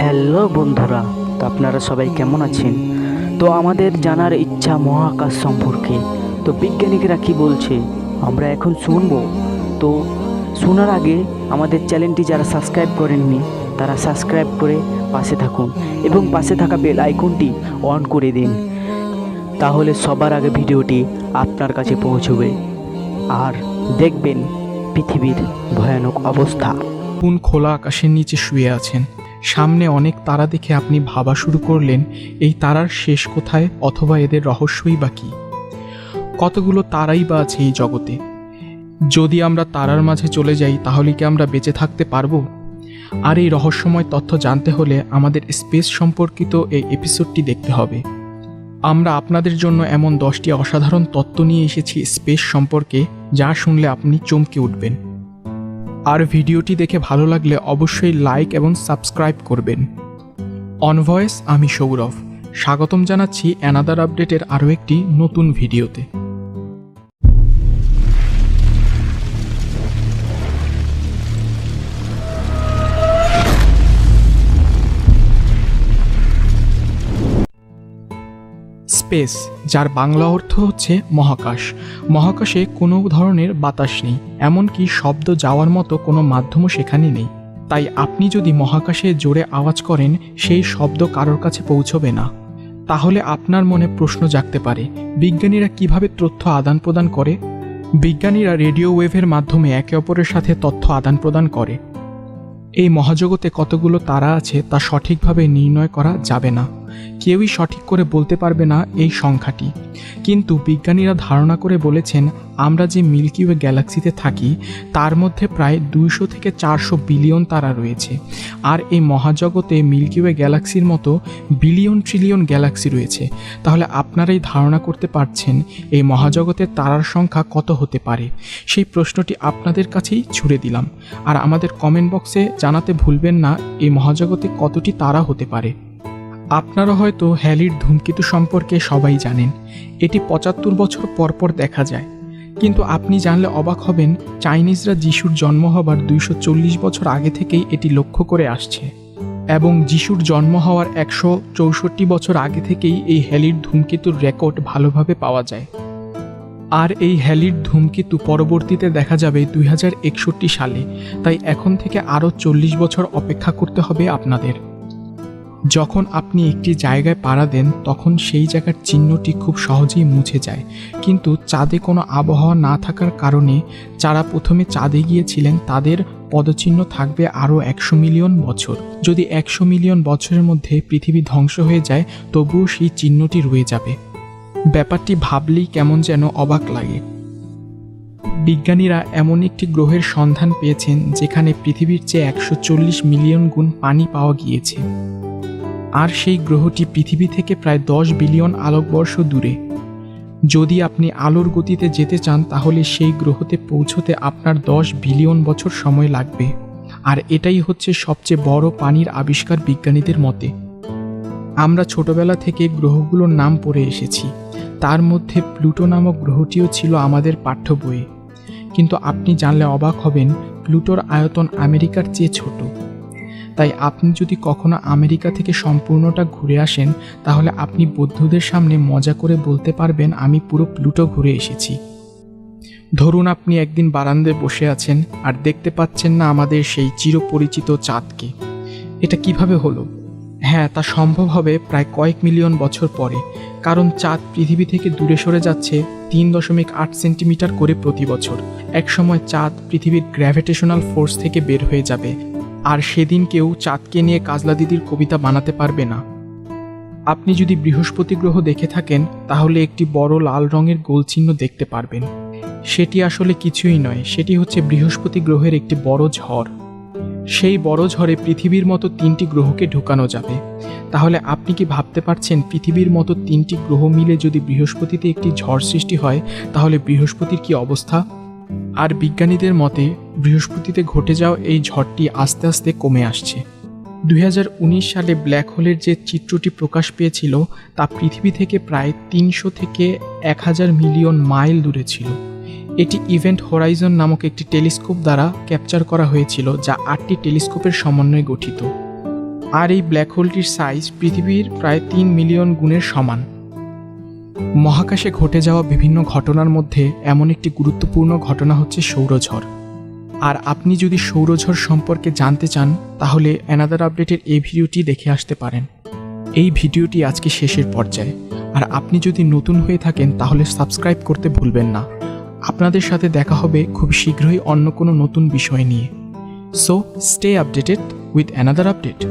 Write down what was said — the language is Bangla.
হ্যালো বন্ধুরা, তো আপনারা সবাই কেমন আছেন? তো আমাদের জানার ইচ্ছা মহাকাশ সম্পর্কে, তো বিজ্ঞানীরা কি বলছে? আমরা এখন শুনব। তো শোনার আগে আমাদের চ্যানেলটি যারা সাবস্ক্রাইব করেননি, তারা সাবস্ক্রাইব করে পাশে থাকুন এবং পাশে থাকা বেল আইকনটি অন করে দিন। তাহলে সবার আগে ভিডিওটি আপনার কাছে পৌঁছবে। আর দেখবেন পৃথিবীর ভয়ানক অবস্থা। কোন খোলা আকাশের নিচে শুয়ে আছেন। সামনে অনেক তারা দেখে আপনি ভাবা শুরু করলেন, এই তারার শেষ কোথায় অথবা এদের রহস্যই বা কী? কতগুলো তারাই বা আছে এই জগতে? যদি আমরা তারার মাঝে চলে যাই, তাহলে কি আমরা বেঁচে থাকতে পারব? আর এই রহস্যময় তথ্য জানতে হলে আমাদের স্পেস সম্পর্কিত এই এপিসোডটি দেখতে হবে। আমরা আপনাদের জন্য এমন দশটি অসাধারণ তত্ত্ব নিয়ে এসেছি স্পেস সম্পর্কে, যা শুনলে আপনি চমকে উঠবেন। আর ভিডিওটি দেখে ভালো লাগলে অবশ্যই লাইক এবং সাবস্ক্রাইব করবেন। অনভয়েস আমি সৌরভ। স্বাগতম জানাচ্ছি অ্যানাদার আপডেটের আরও একটি নতুন ভিডিওতে। স্পেস, যার বাংলা অর্থ হচ্ছে মহাকাশ। মহাকাশে কোনো ধরনের বাতাস নেই, এমনকি শব্দ যাওয়ার মতো কোনো মাধ্যমও সেখানে নেই। তাই আপনি যদি মহাকাশে জোরে আওয়াজ করেন, সেই শব্দ কারোর কাছে পৌঁছবে না। তাহলে আপনার মনে প্রশ্ন জাগতে পারে, বিজ্ঞানীরা কীভাবে তথ্য আদান প্রদান করে? বিজ্ঞানীরা রেডিও ওয়েভের মাধ্যমে একে অপরের সাথে তথ্য আদান প্রদান করে। এই মহাজগতে কতগুলো তারা আছে, তা সঠিকভাবে নির্ণয় করা যাবে না। কেউই সঠিক করে বলতে পারবে না এই সংখ্যাটি। কিন্তু বিজ্ঞানীরা ধারণা করে বলেছেন, আমরা যে মিল্কি ওয়ে গ্যালাক্সিতে থাকি, তার মধ্যে প্রায় দুইশো থেকে চারশো বিলিয়ন তারা রয়েছে। আর এই মহাজগতে মিল্কি ওয়ে গ্যালাক্সির মতো বিলিয়ন ট্রিলিয়ন গ্যালাক্সি রয়েছে। তাহলে আপনারাই ধারণা করতে পারছেন, এই মহাজগতের তারার সংখ্যা কত হতে পারে। সেই প্রশ্নটি আপনাদের কাছেই ছুড়ে দিলাম। আর আমাদের কমেন্ট বক্সে জানাতে ভুলবেন না, এই মহাজগতে কতটি তারা হতে পারে। আপনারা হয়তো হ্যালির ধূমকেতু সম্পর্কে সবাই জানেন। এটি পঁচাত্তর বছর পর পর দেখা যায়। কিন্তু আপনি জানলে অবাক হবেন, চাইনিজরা যিশুর জন্ম হবার দুইশো চল্লিশ বছর আগে থেকেই এটি লক্ষ্য করে আসছে। এবং যিশুর জন্ম হওয়ার একশো চৌষট্টি বছর আগে থেকেই এই হ্যালির ধূমকেতুর রেকর্ড ভালোভাবে পাওয়া যায়। আর এই হ্যালির ধূমকেতু পরবর্তীতে দেখা যাবে দুই হাজার একষট্টি সালে। তাই এখন থেকে আরও চল্লিশ বছর অপেক্ষা করতে হবে আপনাদের। যখন আপনি একটি জায়গায় পাড়া দেন, তখন সেই জায়গার চিহ্নটি খুব সহজেই মুছে যায়। কিন্তু চাঁদে কোনো আবহাওয়া না থাকার কারণে যারা প্রথমে চাঁদে গিয়েছিলেন, তাদের পদচিহ্ন থাকবে আরও একশো মিলিয়ন বছর। যদি একশো মিলিয়ন বছরের মধ্যে পৃথিবী ধ্বংস হয়ে যায়, তবুও সেই চিহ্নটি রয়ে যাবে। ব্যাপারটি ভাবলেই কেমন যেন অবাক লাগে। বিজ্ঞানীরা এমন একটি গ্রহের সন্ধান পেয়েছেন, যেখানে পৃথিবীর চেয়ে একশো চল্লিশ মিলিয়ন গুণ পানি পাওয়া গিয়েছে। আর সেই গ্রহটি পৃথিবী থেকে প্রায় দশ বিলিয়ন আলোকবর্ষ দূরে। যদি আপনি আলোর গতিতে যেতে চান, তাহলে সেই গ্রহতে পৌঁছতে আপনার দশ বিলিয়ন বছর সময় লাগবে। আর এটাই হচ্ছে সবচেয়ে বড় পানির আবিষ্কার বিজ্ঞানীদের মতে। আমরা ছোটবেলা থেকে গ্রহগুলোর নাম পড়ে এসেছি। তার মধ্যে প্লুটো নামক গ্রহটিও ছিল আমাদের পাঠ্য বইয়ে। কিন্তু আপনি জানলে অবাক হবেন, প্লুটোর আয়তন আমেরিকার চেয়ে ছোট। তাই আপনি যদি কখনো আমেরিকা থেকে সম্পূর্ণটা ঘুরে আসেন, তাহলে আপনি বৌদ্ধদের সামনে মজা করে বলতে পারবেন, আমি পুরো প্লুটো ঘুরে এসেছি। ধরুন আপনি একদিন বারান্দায় বসে আছেন আর দেখতে পাচ্ছেন না আমাদের সেই চিরপরিচিত চাঁদকে। এটা কীভাবে হলো? হ্যাঁ তা সম্ভব হবে প্রায় কয়েক মিলিয়ন বছর পরে, কারণ চাঁদ পৃথিবী থেকে দূরে সরে যাচ্ছে তিন দশমিক আট সেন্টিমিটার করে প্রতি বছর। একসময় চাঁদ পৃথিবীর গ্র্যাভিটেশনাল ফোর্স থেকে বের হয়ে যাবে আর সেদিন কেউ চাঁদকে নিয়ে কাজলা দিদির কবিতা বানাতে পারবে না। আপনি যদি বৃহস্পতি গ্রহ দেখে থাকেন, তাহলে একটি বড় লাল রঙের গোলচিহ্ন দেখতে পারবেন। সেটি আসলে কিছুই নয়, সেটি হচ্ছে বৃহস্পতি গ্রহের একটি বড় ঝড়। সেই বড় ঝড়ে পৃথিবীর মতো তিনটি গ্রহকে ঢুকানো যাবে। তাহলে আপনি কি ভাবতে পারছেন, পৃথিবীর মতো তিনটি গ্রহ মিলে যদি বৃহস্পতিতে একটি ঝড় সৃষ্টি হয়, তাহলে বৃহস্পতির কি অবস্থা? আর বিজ্ঞানীদের মতে, বৃহস্পতিতে ঘটে যাওয়া এই ঝড়টি আস্তে আস্তে কমে আসছে। দুই হাজার উনিশ সালে ব্ল্যাক হোলের যে চিত্রটি প্রকাশ পেয়েছিল, তা পৃথিবী থেকে প্রায় তিনশো থেকে এক হাজার মিলিয়ন মাইল দূরে ছিল। এটি ইভেন্ট হোরাইজন নামক একটি টেলিস্কোপ দ্বারা ক্যাপচার করা হয়েছিল, যা আটটি টেলিস্কোপের সমন্বয়ে গঠিত। আর এই ব্ল্যাক হোলটির সাইজ পৃথিবীর প্রায় তিন মিলিয়ন গুণের সমান। মহাকাশে ঘটে যাওয়া বিভিন্ন ঘটনার মধ্যে এমন একটি গুরুত্বপূর্ণ ঘটনা হচ্ছে সৌরঝড়। আর আপনি যদি সৌরঝড় সম্পর্কে জানতে চান, তাহলে অ্যানাদার আপডেটের এই ভিডিওটি দেখে আসতে পারেন। এই ভিডিওটি আজকে শেষের পর্যায়ে। আর আপনি যদি নতুন হয়ে থাকেন, তাহলে সাবস্ক্রাইব করতে ভুলবেন না। আপনাদের সাথে দেখা হবে খুব শীঘ্রই অন্য কোনো নতুন বিষয় নিয়ে। So stay updated with another update